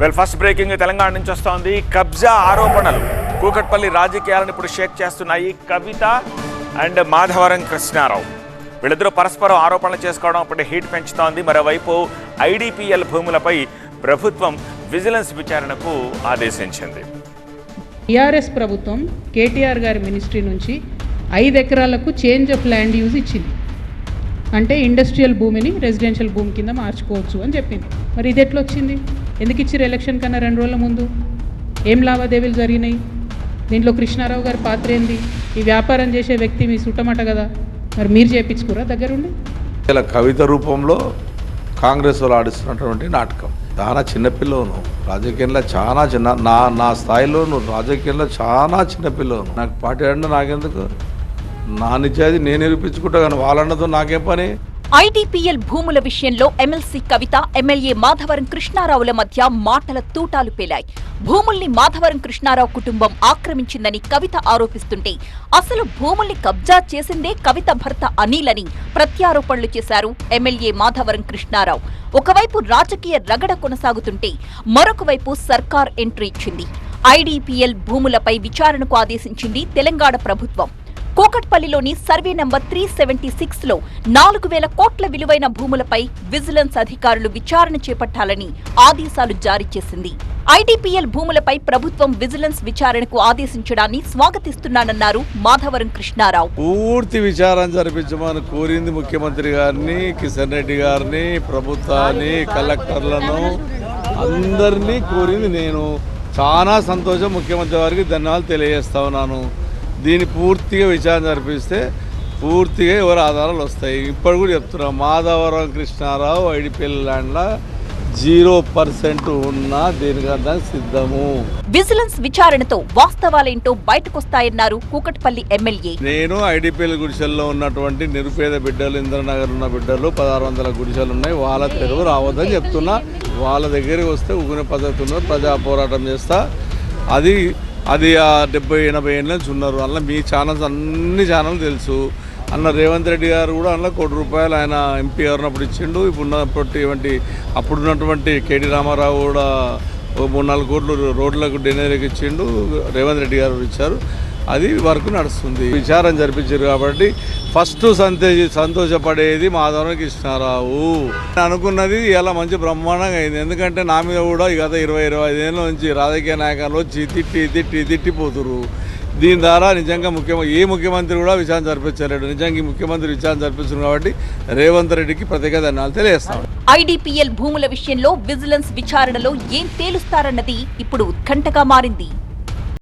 Well first breaking Telangana నుంచి వస్తోంది. కబ్జా ఆరోపణలు. కూకట్పల్లి రాజకీయాలను ఇప్పుడు షేక్ చేస్తున్నాయి కవిత అండ్ మాధవరం కృష్ణారావు. వీళ్ళిద్దరూ పరస్పరం ఆరోపణలు చేసుకోవడం అప్పుడు హీట్ పెంచుతోంది. మరోవైపు ఐడిపిఎల్ భూములపై ప్రభుత్వం విజిలెన్స్ విచారణకు ఆదేశించింది. టీఆర్ఎస్ ప్రభుత్వం కేటీఆర్ గారి మినిస్ట్రీ నుంచి ఐదు ఎకరాలకు చేంజ్ ఆఫ్ ల్యాండ్ యూజ్ ఇచ్చింది. అంటే ఇండస్ట్రియల్ భూమిని రెసిడెన్షియల్ భూమి కింద మార్చుకోవచ్చు అని చెప్పింది. మరి ఇది ఎట్లొచ్చింది? ఎందుకు ఇచ్చారు ఎలక్షన్ కన్నా రెండు రోజుల ముందు? ఏం లావాదేవీలు జరిగినాయి? దీంట్లో కృష్ణారావు గారి పాత్ర ఏంది? ఈ వ్యాపారం చేసే వ్యక్తి మీ సుట్టమట కదా? మరి మీరు చేయించుకురా దగ్గరుండి. ఇలా కవిత రూపంలో కాంగ్రెస్ వాళ్ళు ఆడిస్తున్నటువంటి నాటకం. చాలా చిన్నపిల్లవును రాజకీయంలో చాలా చిన్న నా నా స్థాయిలో నువ్వు రాజకీయంలో చాలా చిన్నపిల్లవును నాకు పార్టీ అంటే నాకెందుకు? నా నిజాయితీ నేను నిరూపించుకుంటా కానీ వాళ్ళన్నతో నాకేం పని? ఐటీపీఎల్ భూముల విషయంలో ఎమ్మెల్సీ కవిత ఎమ్మెల్యే మాధవరం కృష్ణారావుల మధ్య మాటల తూటాలు పేలాయి. భూముల్ని మాధవరం కృష్ణారావు కుటుంబం ఆక్రమించిందని కవిత ఆరోపిస్తుంటే అసలు భూముల్ని కబ్జా చేసిందే కవిత భర్త అనిలని ప్రత్యారోపణలు చేశారు ఎమ్మెల్యే మాధవరం కృష్ణారావు. ఒకవైపు రాజకీయ రగడ కొనసాగుతుంటే మరొక వైపు సర్కార్ ఎంట్రీ ఇచ్చింది. ఐడీపీఎల్ భూములపై విచారణకు ఆదేశించింది తెలంగాణ ప్రభుత్వం. కూకట్పల్లిలోని సర్వే నెంబర్ త్రీ సెవెంటీ సిక్స్లో నాలుగు వేల కోట్ల విలువైన భూములపై విజిలెన్స్ అధికారులు విచారణ చేపట్టాలని ఆదేశాలు జారీ చేసింది. ఐటీపీఎల్ భూములపై ప్రభుత్వం విజిలెన్స్ విచారణకు ఆదేశించడాన్ని స్వాగతిస్తున్నానన్నారు మాధవరం కృష్ణారావు. పూర్తి విచారణ జరిపించమని కోరింది ముఖ్యమంత్రి గారిని కిషన్ రెడ్డి గారిని ప్రభుత్వాన్ని కలెక్టర్లను అందరినీ కోరింది నేను. చాలా సంతోషం ముఖ్యమంత్రి వారికి ధన్యవాదాలు తెలియజేస్తా ఉన్నాను. దీన్ని పూర్తిగా విచారణ జరిపిస్తే పూర్తిగా ఎవరు ఆధారాలు వస్తాయి. ఇప్పుడు కూడా చెప్తున్నా మాధవరం కృష్ణారావు ఐడిపిఎల్ ల్యాండ్లో జీరో పర్సెంట్ ఉన్నా దేనికన్నా సిద్ధము. విజిలెన్స్ విచారణతో వాస్తవాలేంటో బయటకొస్తాయన్నారు కూకట్పల్లి ఎమ్మెల్యే. నేను ఐడిపిఎల్ గుడిసెల్లో ఉన్నటువంటి నిరుపేద బిడ్డలు ఇంద్రనగర్ ఉన్న బిడ్డలు పదహారు వందల గుడిసెలు ఉన్నాయి. వాళ్ళ తెరువు రావద్దని చెప్తున్నా. వాళ్ళ దగ్గరికి వస్తే ఉగునే పద్ధతి ప్రజా పోరాటం చేస్తా. అది అది ఆ డెబ్బై ఎనభై ఏళ్ళ నుంచి ఉన్నారు. అందులో మీ ఛానల్స్ అన్ని ఛానల్ తెలుసు. అన్న రేవంత్ రెడ్డి గారు కూడా అందులో కోటి రూపాయలు ఆయన ఎంపీ ఉన్నప్పుడు ఇచ్చిండు. ఇప్పుడు ఉన్నటువంటి అప్పుడున్నటువంటి కేటీ రామారావు కూడా ఓ మూడు నాలుగు కోట్లు రోడ్లకు డెనేరికి ఇచ్చిండు. రేవంత్ రెడ్డి గారు ఇచ్చారు. అది వర్క్ నడుస్తుంది. విచారం జరిపించారు కాబట్టి ఫస్ట్ సంతే సంతోషపడేది మాధవరం కృష్ణారావు. నేను అనుకున్నది ఇలా మంచి బ్రహ్మాండంగా అయింది. ఎందుకంటే నా మీద కూడా ఈ గత ఇరవై ఇరవై ఐదేళ్ళ నుంచి రాజకీయ నాయకులు వచ్చి తిట్టి తిట్టి తిట్టిపోతురు దీని ద్వారా నిజంగా ముఖ్యమంత్రి ఏ ముఖ్యమంత్రి కూడా విచారణ జరిపించలేడు నిజంగా ఈ ముఖ్యమంత్రి విచారణ జరిపిస్తున్నారు కాబట్టి రేవంత్ రెడ్డికి ప్రత్యేక ధన్యవాదాలు తెలియజేస్తాను ఐడీపీఎల్ భూముల విషయంలో విజిలెన్స్ విచారణలో ఏం తేలుస్తారన్నది ఇప్పుడు ఉత్కంఠగా మారింది.